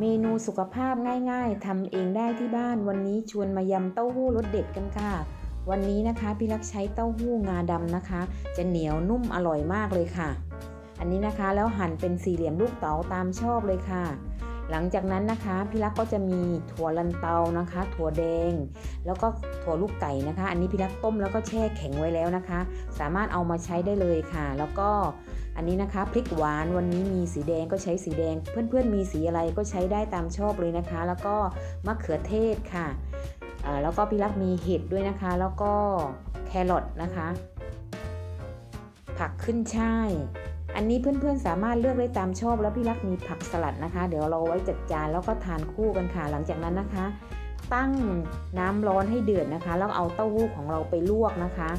เมนูสุขภาพง่ายๆทำเองได้ที่บ้าน วันนี้ชวนมายำเต้าหู้รสเด็ดกันค่ะ วันนี้นะคะพี่รักใช้เต้าหู้งาดำนะคะ จะเหนียวนุ่มอร่อยมากเลยค่ะ อันนี้นะคะแล้วหั่นเป็นสี่เหลี่ยมลูกเต๋าตามชอบเลยค่ะ หลังจากนั้นนะคะพี่รักก็จะมีถั่วลันเตานะคะ ถั่วแดง แล้วก็ถั่วลูกไก่นะคะ อันนี้พี่รักต้มแล้วก็แช่แข็งไว้แล้วนะคะ สามารถเอามาใช้ได้เลยค่ะ แล้วก็อันนี้นะคะพริกหวานวันนี้มีสีแดงก็ใช้สีแดง เพื่อนๆมีสีอะไรก็ใช้ได้ตามชอบเลยนะคะ แล้วก็มะเขือเทศค่ะแล้วก็พี่รักมีเห็ดด้วยนะคะ แล้วก็แครอทนะคะ ผักขึ้นช่าย อันนี้เพื่อนๆสามารถเลือกได้ตามชอบแล้วพี่รักมีผักสลัดนะคะ เดี๋ยวเราไว้จัดจานแล้วก็ทานคู่กันค่ะหลังจากนั้นนะคะ ตั้งน้ำร้อนให้เดือดนะคะ แล้วเอาเต้าหู้ของเราไปลวกนะคะ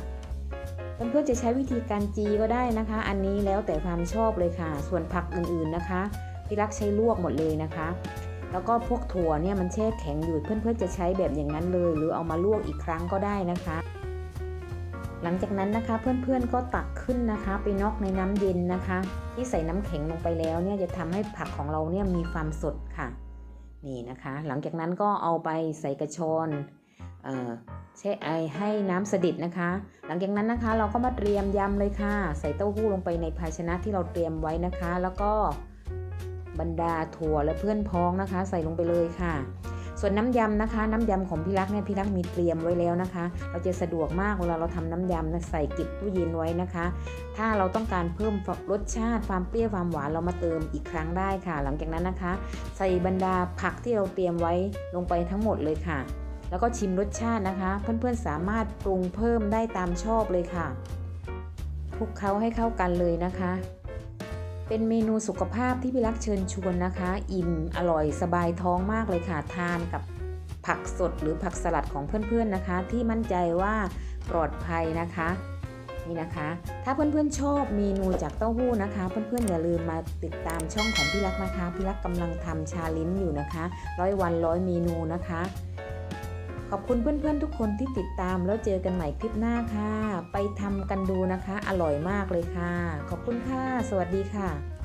เพื่อนๆจะใช้วิธีการจีก็ได้นะคะ อันนี้แล้วแต่ความชอบเลยค่ะ ส่วนผักอื่นๆนะคะพี่รักใช้ลวกหมดเลยนะคะ แล้วก็พวกถั่วเนี่ยมันแช่แข็งอยู่เพื่อนๆจะใช้แบบอย่างนั้นเลย หรือเอามาลวกอีกครั้งก็ได้นะคะ หลังจากนั้นนะคะเพื่อนๆก็ตักขึ้นนะคะ ไปนอกในน้ำเย็นนะคะ ที่ใส่น้ำแข็งลงไปแล้วเนี่ยจะทำให้ผักของเราเนี่ยมีความสดค่ะ นี่นะคะ หลังจากนั้นก็เอาไปใส่กระชอนเออช่ไอให้น้ำสดิดนะคะ หลังจากนั้นนะคะเราก็มาเตรียมยำเลยค่ะ ใส่เต้าหู้ลงไปในภาชนะที่เราเตรียมไว้นะคะ แล้วก็บรรดาถั่วและเพื่อนพ้องนะคะ ใส่ลงไปเลยค่ะ ส่วนน้ำยำนะคะ น้ำยำของพี่รักเนี่ยพี่รักมีเตรียมไว้แล้วนะคะ เราจะสะดวกมากเวลาเราทำน้ำยำนะใส่เก็บตู้เย็นไว้นะคะ ถ้าเราต้องการเพิ่มรสชาติความเปรี้ยวความหวานเรามาเติมอีกครั้งได้ค่ะ หลังจากนั้นนะคะ ใส่บรรดาผักที่เราเตรียมไว้ลงไปทั้งหมดเลยค่ะ แล้วก็ชิมรสชาตินะคะ เพื่อนๆสามารถปรุงเพิ่มได้ตามชอบเลยค่ะคลุกเคล้าให้เข้ากันเลยนะคะ เป็นเมนูสุขภาพที่พี่รักเชิญชวนนะคะ อิ่มอร่อยสบายท้องมากเลยค่ะทานกับผักสดหรือผักสลัดของเพื่อนๆนะคะ ที่มั่นใจว่าปลอดภัยนะคะนี่นะคะ ถ้าเพื่อนๆชอบเมนูจากเต้าหู้นะคะ เพื่อนๆอย่าลืมมาติดตามช่องของพี่รักนะคะพี่รักกำลังทำชาลิ้นอยู่นะคะร้อยวันร้อยเมนูนะคะ ขอบคุณเพื่อนๆทุกคนที่ติดตามแล้วเจอกันใหม่คลิปหน้าค่ะ ไปทำกันดูนะคะ อร่อยมากเลยค่ะ ขอบคุณค่ะ สวัสดีค่ะ